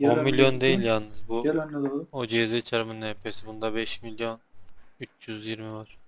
Gel 10 önüne milyon doğru. değil yalnız bu. Gel önüne doğru. O CZ çarpımın NP'si bunda 5 milyon 320 var.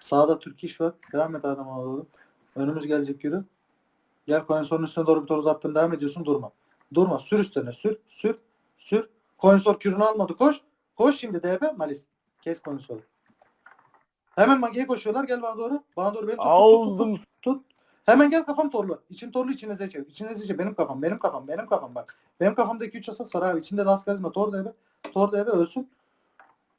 Sağda Türk iş var. Devam et adama doğru. Önümüz gelecek yürü. Gel koyun üstüne doğru bir toz attın. Devam ediyorsun. Durma. Durma. Sür üstüne. Sür. Sür. Sür. Koyun kürünü almadı. Koş. Koş şimdi DB. Malis. Kes koyun Hemen magiye koşuyorlar. Gel bana doğru. Bana doğru beni tut. tut, tut, Aldım. Tut, tut. Hemen gel kafam torlu. İçin torlu içine seçev. İçine seçev. Benim kafam. Benim kafam. Benim kafam bak. Benim kafamda 2-3 asas var abi. İçinde Las Karizma. Tor DB. Tor DB ölsün.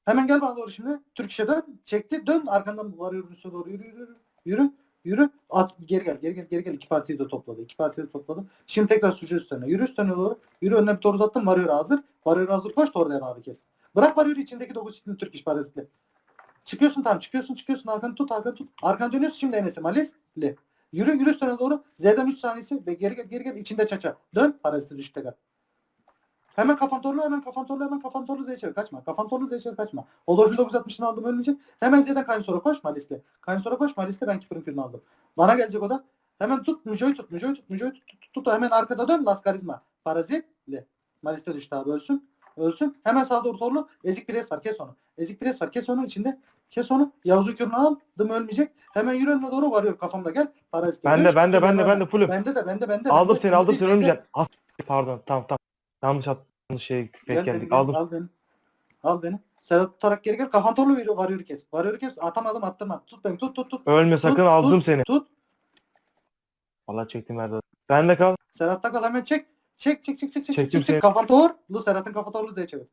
Hemen gel bana doğru şimdi. Türk işe dön. Çekti. Dön. Arkandan varıyorum üstüne doğru. Yürü yürü yürü. Yürü. Yürü. At geri gel. Geri gel. Geri gel. İki partiyi de topladı. İki partiyi de topladı. Şimdi tekrar suçu üstüne. Yürü üstüne doğru. Yürü önüne bir tor uzattım. Varıyor hazır. Varıyor hazır. Koş tor DB abi kes. Bırak varıyor içindeki 9 çiftli Türk iş parazitli. Çıkıyorsun tamam çıkıyorsun çıkıyorsun arkanı tut arkanı tut. Arkanı dönüyorsun şimdi Enes'e Malis. Yürü yürü üstüne doğru. Z'den 3 saniyesi. Ve geri gel geri gel içinde çaça. Dön parazite düş tekrar. Hemen kafan torlu hemen kafan torlu hemen kafan torlu Z'ye çevir kaçma. Kafan torlu Z'ye çevir kaçma. Odolfin 960'ını aldım ölmeyecek. Hemen Z'den Kaynsora koş Malis'le. Kaynsora koş Malis'le ben Kiprin kürünü aldım. Bana gelecek o da. Hemen tut Müjo'yu tut Müjo'yu tut Müjo'yu tut, tut, tut, tut. Hemen arkada dön Las Karizma. Parazit. Le. Malis'te düştü abi ölsün. Ölsün. Hemen sağda doğru torlu. Ezik pres var kes onu. Ezik pres var kes onu içinde. Kes onu. Yavuz Hükür'ünü aldım ölmeyecek. Hemen yürü önüne doğru varıyor kafamda gel. Parazit. Ben de ben de ben de ben de fullüm. Bende de bende bende. Aldım seni aldım seni bekle. ölmeyeceksin. Ah, Pardon tamam tamam. Yanlış attım şey pek geldik. gel, Aldım. Al beni. Al beni. Serhat tutarak geri gel. Kafan torlu veriyor. Varıyor kes. Varıyor kes. Atamadım attırma. Tut beni. Tut tut tut. Ölme sakın Tut, aldım tut, seni. Tut. Allah çektim Erdal. Ben de kal. Serhat'ta kal hemen çek. Çek çek çek çek çek Çektim çek çek. Kafan torlu. Serhat'ın kafa torlu Z'ye çevir.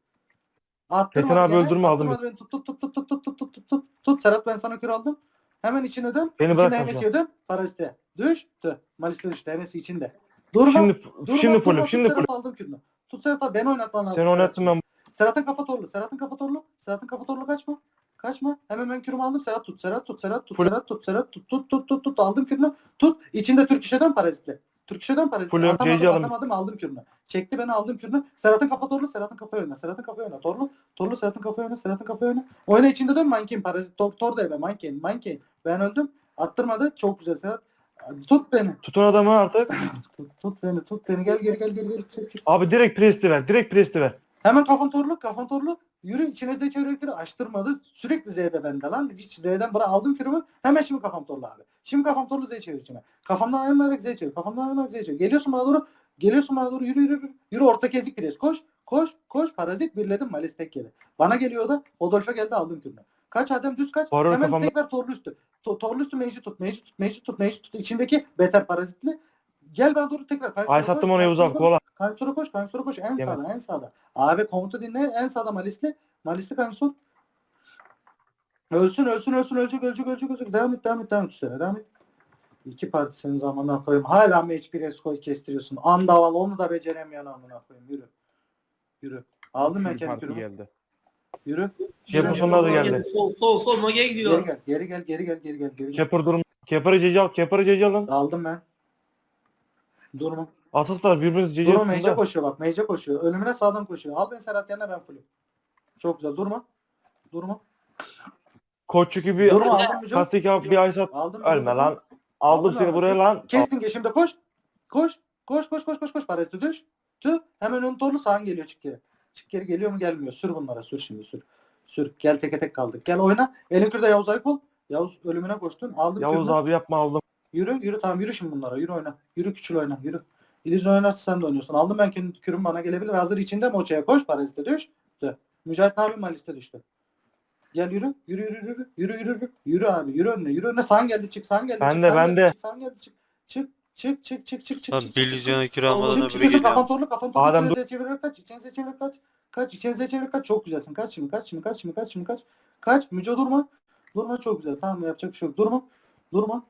Attırma. Metin abi öldürme, aldım beni. Tut tut tut tut tut tut tut tut tut tut. Tut Serhat ben sana kür aldım. Hemen içine dön. Beni bırakma şu Enes'e dön. Parazite. Düş. Tü. Malis'te düştü. Enes'i içinde. Durma. Şimdi durma, şimdi durma, fullüm şimdi fullüm. aldım kürünü. Tut Serhat abi beni oynatman lazım. Seni oynattım ben. Serhat'ın kafa torlu. Serhat'ın kafa torlu. Serhat'ın kafa torlu kaçma. Kaçma. Hemen ben kürümü aldım. Serhat tut. Serhat tut. Serhat tut. Serhat tut. Serhat tut. Tut tut tut tut. Aldım kürünü. Tut. İçinde Türk işeden parazitle. Türk işeden parazitle. Full yok, Atamadım CC aldım. kürünü. Çekti beni aldım kürünü. Serhat'ın kafa torlu. Serhat'ın kafa oyna. Serhat'ın kafa oyna. Torlu. Torlu Serhat'ın kafa oyna. Serhat'ın kafa oyna. Oyna içinde dön. Mankin parazit. Tor, tor da eve. Mankin. Mankin. Ben öldüm. Attırmadı. Çok güzel Serhat. Tut beni. Tutun adamı artık. Tut, tut beni. Tut beni. Gel geri gel geri gel. Çek çek. Abi direkt presti ver. Direkt presti ver. Hemen kafan torlu, kafan torlu. Yürü içine Z açtırmadı. Sürekli Z'de bende lan. Hiç Z'den bana aldım kürümü. Hemen şimdi kafam torlu abi. Şimdi kafam torlu Z çevir içime. Kafamdan ayırmayarak Z çevir. Kafamdan ayırmayarak Z çevir. Geliyorsun bana doğru. Geliyorsun bana doğru. Yürü yürü yürü. Yürü orta kezik pres. Koş. Koş. Koş. Parazit birledim. Malis tek yedi. Bana geliyor da. Odolf'e geldi aldım kürünü. Kaç Adem düz kaç. Varıyor Hemen kafamda. tekrar torlu üstü. To- torlu üstü mevcut tut. Mevcut tut. Mevcut tut. Mevcut tut. İçindeki beter parazitli. Gel bana doğru tekrar. Ay sattım onu Yavuz abi kola. Kansura koş, Kansura koş. En Yemem. sağda, en sağda. Abi komutu dinle. En sağda Malisli. Malisli Kansur. Ölsün, ölsün, ölsün, ölecek, ölecek, ölecek, ölecek. Devam et, devam et, devam et üstüne, devam et. İki parti senin zamandan koyayım. Hala mecbur eskoy kestiriyorsun. Andaval onu da beceremiyorsun amına koyayım. Yürü. Yürü. Kendi parti kürümü. geldi. Yürü. Şey Yürü. yapasın da geldi. Sol sol sol Mage'ye gidiyor. Geri gel, geri gel, geri gel, geri gel, geri gel. Keper durum. Keper'i ceci al. Keper'i ceci alın. Aldım ben. Durma. Asaslar birbirinizi ceci Durma yapın mece da. koşuyor bak. Mece koşuyor. Ölümüne sağdan koşuyor. Al beni Serhat yanına ben fullüm. Çok güzel. Durma. Durma. Koç çünkü bir Durma aldım. Kasteki abi bir ay sat. Aldım. Ölme aldım. lan. Aldım Aldım seni abi. buraya lan. Kestin geçimde koş. Koş. Koş koş koş koş koş. Parazite düş. Tü. Hemen ön torlu sağın geliyor çık geri. Çık geri geliyor mu gelmiyor. Sür bunlara sür şimdi sür. Sür. Gel teke tek kaldık. Gel oyna. Elin kürde Yavuz ayıp ol. Yavuz ölümüne koştun. Aldım Yavuz kürünü. abi yapma aldım. Yürü yürü tamam yürü şimdi bunlara. Yürü oyna. Yürü küçül oyna. Yürü. İllüzyon oynarsa sen de oynuyorsun. Aldım ben kendi kürüm bana gelebilir. Hazır içinde Moça'ya koş. Parazite düş. Tü. Mücahit ne yapayım? Malis'te düştü. Gel yürü. Yürü yürü yürü. Yürü yürü yürü. Yürü abi. Yürü önüne. Yürü önüne. Sağın geldi çık. Sağın geldi Ben çık. de, ben geldi, de. Çık. Sağın geldi çık. Çık. Çık çık çık çık çık. Lan çık, bir çık, lizyona kür çık. almadan Çık, öbürü çıkıyorsun, Kafan geliyor. torlu kafan torlu. Adem İçinize çevirerek kaç. İçinize çevirerek kaç. Kaç. İçinize çevirerek kaç. Çok güzelsin. Kaç şimdi kaç şimdi kaç şimdi kaç şimdi kaç. Kaç. Müco durma. Durma çok güzel. Tamam yapacak bir şey yok. Durma. Durma.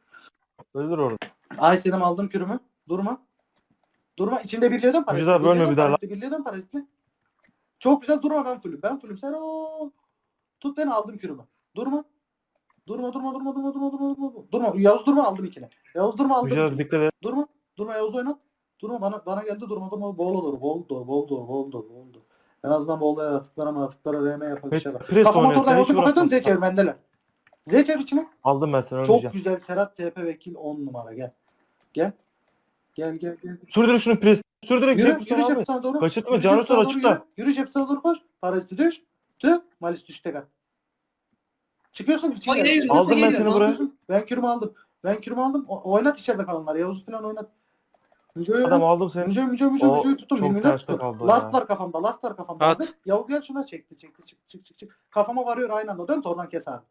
Öldür orada. Ay senin aldım kürümü. Durma. Durma. İçinde birliğe dön parazitli. Müjdat, bölme bir daha lan. dön parazitli. Çok güzel durma ben fullüm. Ben fullüm. Sen o Tut beni aldım kürümü. Durma. Durma durma durma durma durma durma durma. Durma. Yavuz durma aldım ikini. Yavuz durma aldım. Müjdat dikkat et. Durma. Durma Yavuz oynat. Durma bana bana geldi durma durma. Bol olur. Bol dur. Bol dur. Bol dur. Bol dur. En azından bol yaratıklara maratıklara RM yapar bir şey var. Pres Kafama hiç Yavuz'u uğraşma. Z çevir bendeler. Z çevir içine. Aldım ben seni Çok güzel Serhat TP vekil 10 numara gel. Gel. Gel gel gel. Sürdür şunu pres. Sür direkt Yürü, yürü. Jefferson'a doğru. Kaçırtma, Yürü doğru açıkta. Yürü, yürü Jefferson'a doğru koş. Paraziti düş. Tü. Malis düş tekrar. Çıkıyorsun yürü, Aldım ben seni buraya. Ben kürümü aldım. Ben kürümü aldım. O- oynat içeride kalanlar. Yavuz falan oynat. Müco'yu Adam aldım seni. Müco, Müco, Müco, Müco'yu tutun. çok terste kaldı Last var kafamda. Last var kafamda. At. Yavuz gel şuna çekti. Çekti. Çık çık çık çık. Kafama varıyor aynı anda. Dön oradan kes abi.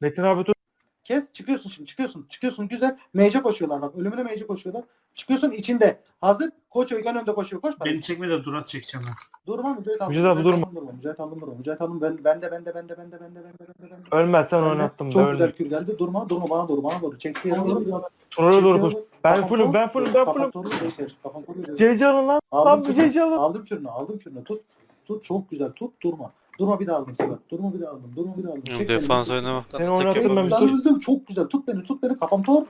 Metin abi tut. Kes çıkıyorsun şimdi çıkıyorsun çıkıyorsun güzel. Mece koşuyorlar bak ölümüne mece koşuyorlar. Çıkıyorsun içinde. Hazır. Koç Öygen önde koşuyor. Koş bak. Beni çekme de Durat çekeceğim ben. Durma Mücahit aldım. Mücahit abi durma. durma. Mücahit aldım durma. Mücahit aldım ben ben de ben de ben de ben de ben de ben de ben de. Ben de. Ölmezsen oynattım. Çok ben güzel kür geldi. Durma durma bana doğru bana doğru. Çekti yere doğru. Turara doğru koş. Ben fullüm ben fullüm ben fullüm. Kafam fullüm. Cece alın lan. Aldım lan Cece alın. Aldım kürünü aldım kürünü. Tut. Tut çok güzel tut durma. Durma bir daha aldım Sedat. Durma bir daha aldım. Durma bir daha aldım. Çek beni. Defans oynamaktan Seni tek oynattım ben, yapamıyorum. Ben öldüm. Çok güzel. Tut beni. Tut beni. Kafam tor.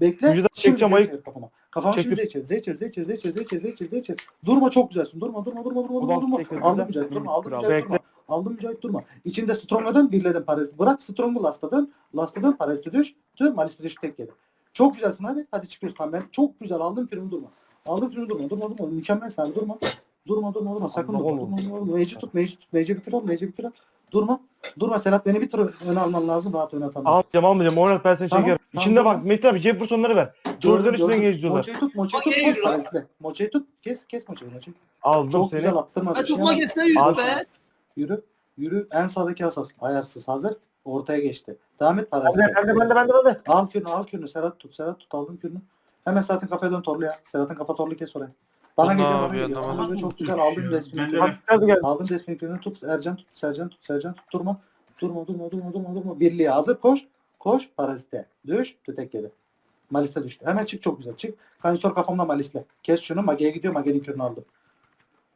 Bekle. Müjdat Şimdi çekeceğim, Z çevir kafama. Çektim. şimdi Z çevir. Z çevir. Z çevir. Z çevir. Z çevir. Z çevir. Z çevir. Durma çok güzelsin. Durma. Durma. Durma. Durma. Durma. Ulan durma. Aldım güzel. Mücahit. Durma. Aldım Kral. Mücahit. Bekle. Durma. Aldım Mücahit. Durma. İçinde Strong'a dön. Birledim Parazit. Bırak Strong'u Last'a dön. Last'a dön. Parazit'e düş. Tüm Malis'te düş. Tek yedi. Çok güzelsin hadi. Hadi çıkıyorsun. Tamam ben çok güzel aldım kürümü durma. Aldım kürümü durma. Durma durma. Mükemmel sen durma. Durma durma durma. Sakın Allah durma. Allah. Durma durma. Meci tut. Meci tut. Meci bitir al. Bitir al. Durma. Durma Serhat beni bir tur öne alman lazım. Rahat öne atamam. Almayacağım almayacağım. Oynat ben seni Tamam, çekerim. tamam, İçinde tamam. bak Metin abi Jefferson'ları ver. Dördün üstüne geziyorlar. Moçayı tut, moçayı tut, Moçayı koş parazitle. Moçayı tut, kes, kes moçayı, moçayı. Aldım Çok seni. güzel attırma. Ben şey tutma geçsene yürü Al. be. Yürü, yürü. En sağdaki asas. Ayarsız, hazır. Ortaya geçti. Devam et Bende parazitle. bende bende bende bende. Al kürünü, al kürünü. Serhat tut, Serhat tut, aldım kürünü. Hemen Serhat'ın kafaya dön torlu ya. Serhat'ın kafa torlu kes oraya. Bana Bu ne geliyor, bana abi, geliyor. anlamadım. Bana geliyor, çok güzel aldım ben de- Bak, Hakikaten geldi. Aldım kürünü tut. Ercan tut, Sercan tut, Sercan tut. Durma. Durma, durma, durma, durma, durma. Birliğe hazır. Koş. Koş. Parazite. Düş. Tütek yedi. Malis'e düştü. Hemen çık çok güzel. Çık. Kanister kafamda Malis'le. Kes şunu. Mage'ye gidiyor. Mage'nin kürünü aldım.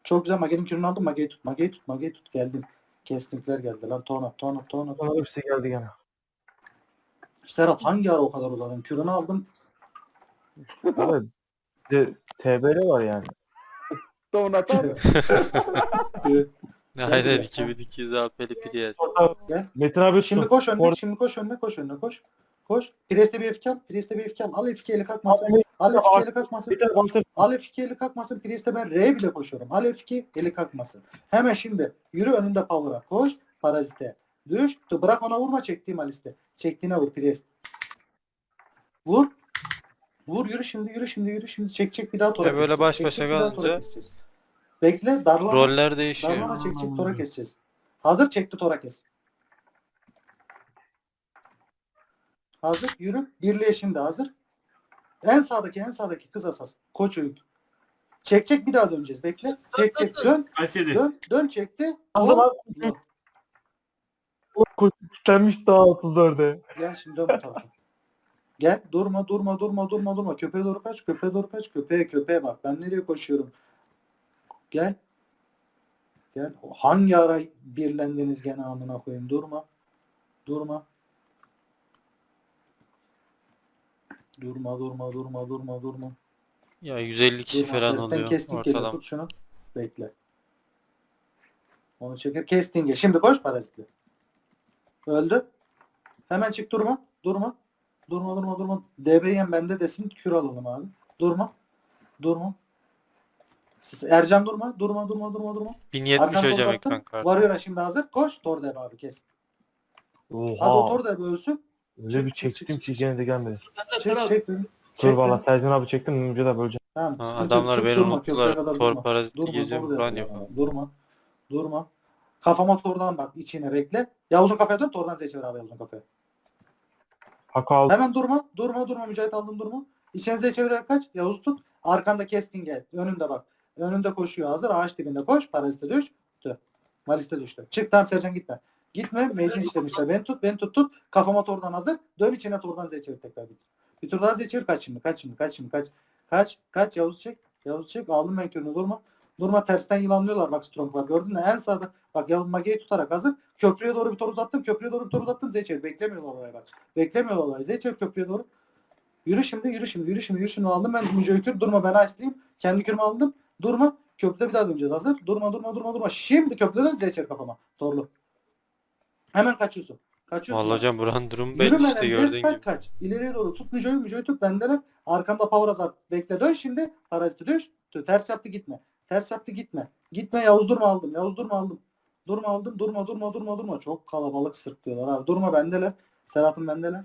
Çok güzel. Mage'nin kürünü aldım. Mage'yi tut. Mage'yi tut. Mage'yi tut. Geldim. Kesnikler geldi lan. Tona, tona, tona. Bana hepsi geldi gene. Serhat hangi ara o kadar uzadın? Kürünü aldım. Evet. De, TBR var yani. Ee, Aynen Gel. 2200 AP'li. Gel. Metin abi Şimdi koş önüne. Orada- Şimdi koş önüne. Koş önüne. Koş. Koş. Priest'e bir efkal. Priest'e bir efkal. Al F2 eli kalkmasın. Abi, Al F2 eli kalkmasın. Bir tane başka Al F2 eli kalkmasın. Priest'e ben R bile koşuyorum. Al F2 eli kalkmasın. Hemen şimdi yürü önünde power'a. Koş. Parazite. Düş. Dur, Bırak ona vurma çektiğim Alice'de. Çektiğine vur Priest. Vur. Vur yürü şimdi yürü şimdi yürü şimdi çek çek bir daha tora Ya böyle baş başa çek, kalınca-. Bekle darlama. Roller değişiyor. Darlama çek çek tora keseceğiz. Hazır çekti tora kes. Hazır yürü. Birliğe şimdi hazır. En sağdaki en sağdaki kız asas. Koç öğüt. Çek çek bir daha döneceğiz. Bekle. Çek çek dön. Kayseri. Dön. Dön çekti. Aldım Hop. abi. Kitlenmiş daha 34'e. Gel şimdi dön bu tarafa. Gel durma durma durma durma durma. Köpeğe doğru kaç. Köpeğe doğru kaç. Köpeğe köpeğe bak. Ben nereye koşuyorum? Gel. Gel. Hangi ara birlendiniz gene amına koyayım. Durma. Durma. Durma durma durma durma durma. Ya 150 kişi Durma. falan oluyor geliyor. ortalama. Tut şunu. Bekle. Onu çeker. Kestinge. Şimdi koş parazitli. Öldü. Hemen çık durma. Durma. Durma durma durma. DB'yen bende desin kür alalım abi. Durma. Durma. Siz- Ercan durma. Durma durma durma durma. 1070 Arkanı hocam ekran kartı. Varıyor şimdi hazır. Koş. Tor DB abi kes. Hadi o. Tor DB ölsün. Öyle bir çektim ki gene de gelmedi. Çek çek. beni. Dur Çek valla beni. Sercan abi çektim Mümkün de böleceğim. Tamam. Ha, sıkıntı yok. adamlar Çık, beni durma, unuttular. köprüye kadar Tor durma. parazitli Durma, abi. Durma. Durma. Kafama tordan bak içine bekle. Yavuz'un kafaya dön tordan seçer abi Yavuz'un kafaya. Aldım. Hemen durma. Durma durma Mücahit aldım durma. İçinize çevirerek kaç. Yavuz tut. Arkanda kestin gel. Önünde bak. Önünde koşuyor hazır. Ağaç dibinde koş. Parazite düş. Tü. Maliste düştü. Çık tamam Sercan gitme. Gitme. Mecin işlemişler. Beni tut. Beni tut tut. Kafama tordan hazır. Dön içine tordan Z çevir tekrar. Bir, bir tur daha Z çevir. Kaç şimdi. Kaç şimdi. Kaç şimdi. Kaç. Kaç. Kaç. Yavuz çek. Yavuz çek. Aldım ben körünü. Durma. Durma tersten yılanlıyorlar bak Strong'lar. Gördün mü? En sağda. Bak Yavuz Mage'yi tutarak hazır. Köprüye doğru bir tur uzattım. Köprüye doğru bir tur uzattım. Z çevir. Beklemiyorlar oraya bak. Beklemiyorlar oraya. Z çevir köprüye doğru. Yürü şimdi, yürü şimdi, yürü şimdi, yürü şimdi aldım ben Müco'yu kür. Durma ben ice'liyim. Kendi kürümü aldım. Durma. Köprüde bir daha döneceğiz. Hazır. Durma, durma, durma, durma. Şimdi köprüde dön. Z çevir kafama. Torlu. Hemen kaçıyorsun. Kaçıyorsun. Vallahi hocam buranın durumu belli işte gördüğün gibi. kaç. İleriye doğru tut Müjo'yu Müjo'yu tut bendeler. Arkamda Power Hazard bekle dön şimdi. Paraziti. Tü, Ters yaptı gitme. Ters yaptı gitme. Gitme Yavuz durma aldım. Yavuz durma aldım. Durma aldım. Durma durma durma durma. Çok kalabalık sırtlıyorlar abi. Durma bendeler. Serhat'ın bendeler.